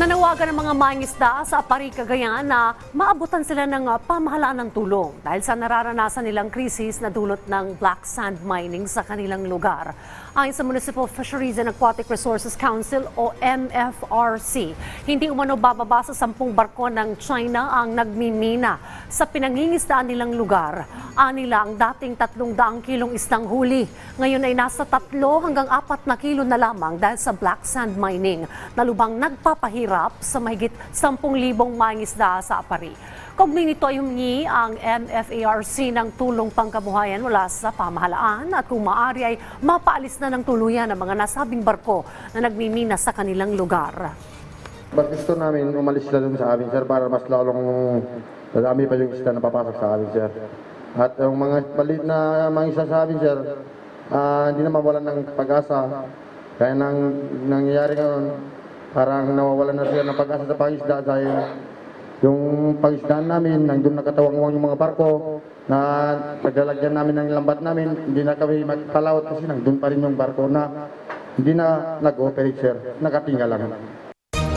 Nanawagan ng mga mangisda sa Apari, Cagayan na maabutan sila ng ah, pamahalaan ng tulong dahil sa nararanasan nilang krisis na dulot ng black sand mining sa kanilang lugar. Ayon sa Municipal Fisheries and Aquatic Resources Council o MFRC, hindi umano bababa sa sampung barko ng China ang nagmimina sa pinangingisdaan nilang lugar. Anila ang dating tatlong daang kilong isdang huli. Ngayon ay nasa tatlo hanggang apat na kilo na lamang dahil sa black sand mining na lubang nagpapahirap sa mahigit 10,000 mangisda sa Apari. Kaugnay nito ay humingi ang MFARC ng tulong pangkabuhayan mula sa pamahalaan at kung maaari ay mapaalis na ng tuluyan ang mga nasabing barko na nagmimina sa kanilang lugar. Ba't gusto namin umalis sila dun sa amin, sir, para mas lalong dadami pa yung isda na papasok sa amin, sir. At yung mga palit na mga isa sa amin, sir, ah, hindi na mawalan ng pag-asa. Kaya nang nangyayari ngayon, parang nawawalan na sila ng pag-asa sa pangisda dahil yung pangisdaan namin, nandun nakatawang yung mga barko na paglalagyan namin ng lambat namin, hindi na kami magkalawat kasi nandun pa rin yung barko na hindi na nag-operate, sir. Nakatinga lang.